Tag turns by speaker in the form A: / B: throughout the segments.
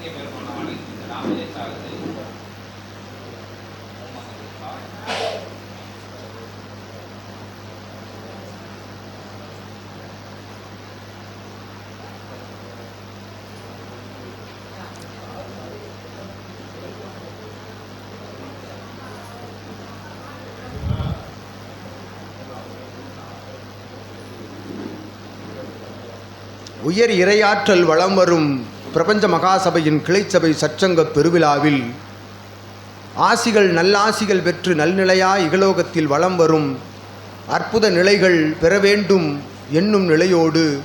A: அகத்திய இந்த
B: உயர் இரையாற்றல் வளம் வரும் பிரபஞ்ச மகாசபையின் கிளைச்சபை சச்சங்க பெருவிழாவில் ஆசிகள் நல்லாசிகள் பெற்று நல்நிலையா இகலோகத்தில் வளம் வரும் அற்புத நிலைகள் பெற வேண்டும் என்னும் நிலையோடு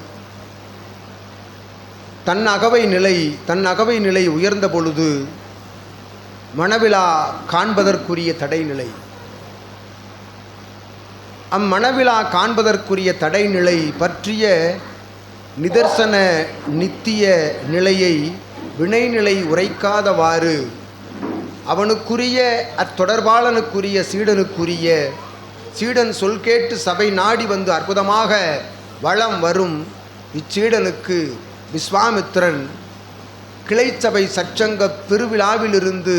B: தன் அகவை நிலை தன் அகவை நிலை உயர்ந்த பொழுது மணவிழா காண்பதற்குரிய தடைநிலை. அம்மணவிழா காண்பதற்குரிய தடைநிலை பற்றிய நிதர்சன நித்திய நிலையை வினைநிலை உரைக்காதவாறு அவனுக்குரிய அத்தொடர்பாளனுக்குரிய சீடனுக்குரிய சீடன் சொல் கேட்டு சபை நாடி வந்து அற்புதமாக வளம் வரும் இச்சீடனுக்கு விஸ்வாமித்திரன் கிளைச்சபை சச்சங்க பெருவிழாவிலிருந்து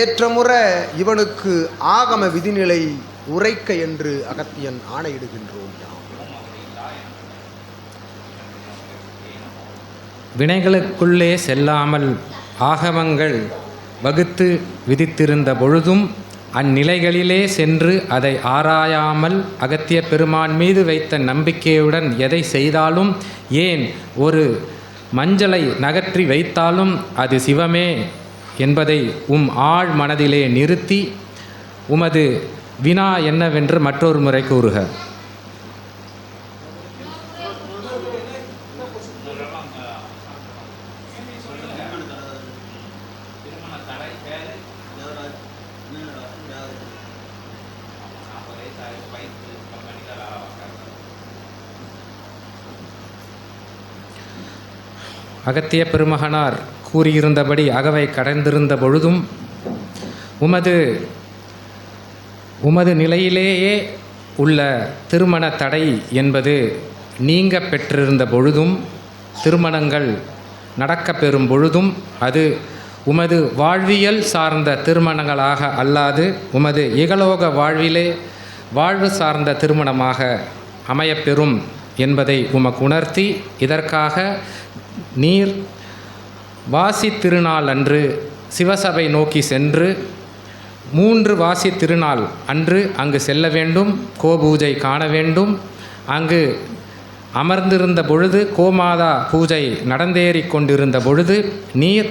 B: ஏற்றமுற இவனுக்கு ஆகம விதிநிலை உரைக்க என்று அகத்தியன் ஆணையிடுகின்றோம் யாம்.
C: வினைகளுக்குள்ளே செல்லாமல் ஆகமங்கள் வகுத்து விதித்திருந்த பொழுதும் அந்நிலைகளிலே சென்று அதை ஆராயாமல் அகத்திய பெருமான் மீது வைத்த நம்பிக்கையுடன் எதை செய்தாலும் ஏன் ஒரு மஞ்சளை நகற்றி வைத்தாலும் அது சிவமே என்பதை உம் ஆழ் மனதிலே நிறுத்தி உமது வினா என்னவென்று மற்றொரு முறை கூறுக.
A: திருமண தடை நாற்பது வயசு வயசு
C: அகத்திய பெருமகனார் கூறியிருந்தபடி அகவை கடந்திருந்த பொழுதும் உமது உமது நிலையிலேயே உள்ள திருமண தடை என்பது நீங்க பெற்றிருந்த பொழுதும் திருமணங்கள் நடக்க பெறும் பொழுதும் அது உமது வாழ்வியல் சார்ந்த திருமணங்களாக அல்லாது உமது இகலோக வாழ்விலே வாழ்வு சார்ந்த திருமணமாக அமையப்பெறும் என்பதை உமக்கு உணர்த்தி இதற்காக நீர் வாசி திருநாள் அன்று சிவசபை நோக்கி சென்று மூன்று வாசி திருநாள் அன்று அங்கு செல்ல வேண்டும் கோபூஜை காண வேண்டும். அங்கு அமர்ந்திருந்த பொழுது கோமாதா பூஜை நடந்தேறிக் கொண்டிருந்த பொழுது நீர்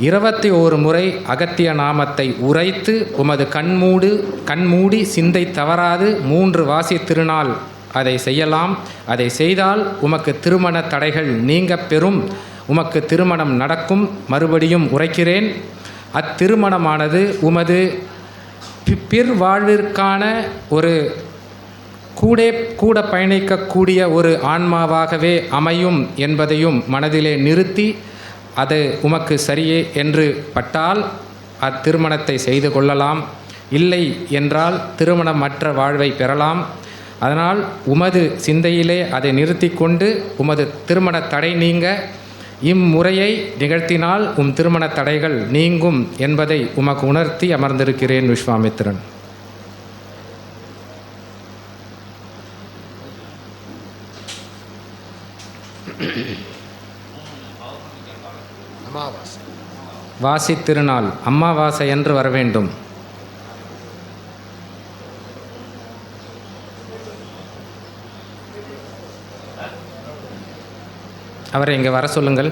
C: இருபத்தி ஓரு முறை அகத்திய நாமத்தை உரைத்து உமது கண்மூடு கண்மூடி சிந்தை தவறாது மூன்று வாசி திருநாள் அதை செய்யலாம். அதை செய்தால் உமக்கு திருமண தடைகள் நீங்க பெறும். உமக்கு திருமணம் நடக்கும். மறுபடியும் உரைக்கிறேன். அத்திருமணமானது உமது பி- பிற் வாழ்விற்கான ஒரு கூட கூட பயணிக்கக்கூடிய ஒரு ஆன்மாவாகவே அமையும் என்பதையும் மனதிலே நிறுத்தி அது உமக்கு சரியே என்று பட்டால் அத்திருமணத்தை செய்து கொள்ளலாம். இல்லை என்றால் திருமணமற்ற வாழ்வை பெறலாம். அதனால் உமது சிந்தையிலே அதை நிறுத்தி கொண்டு உமது திருமண தடை நீங்க. இம்முறையை நிகழ்த்தினால் உம் திருமண தடைகள் நீங்கும் என்பதை உமக்கு உணர்த்தி அமர்ந்திருக்கிறேன் விஸ்வாமித்திரன்.
B: அமாவாசை.
C: வாசி திருநாள் அம்மாவாசை என்று வர வேண்டும். அவரை இங்கே வர சொல்லுங்கள்.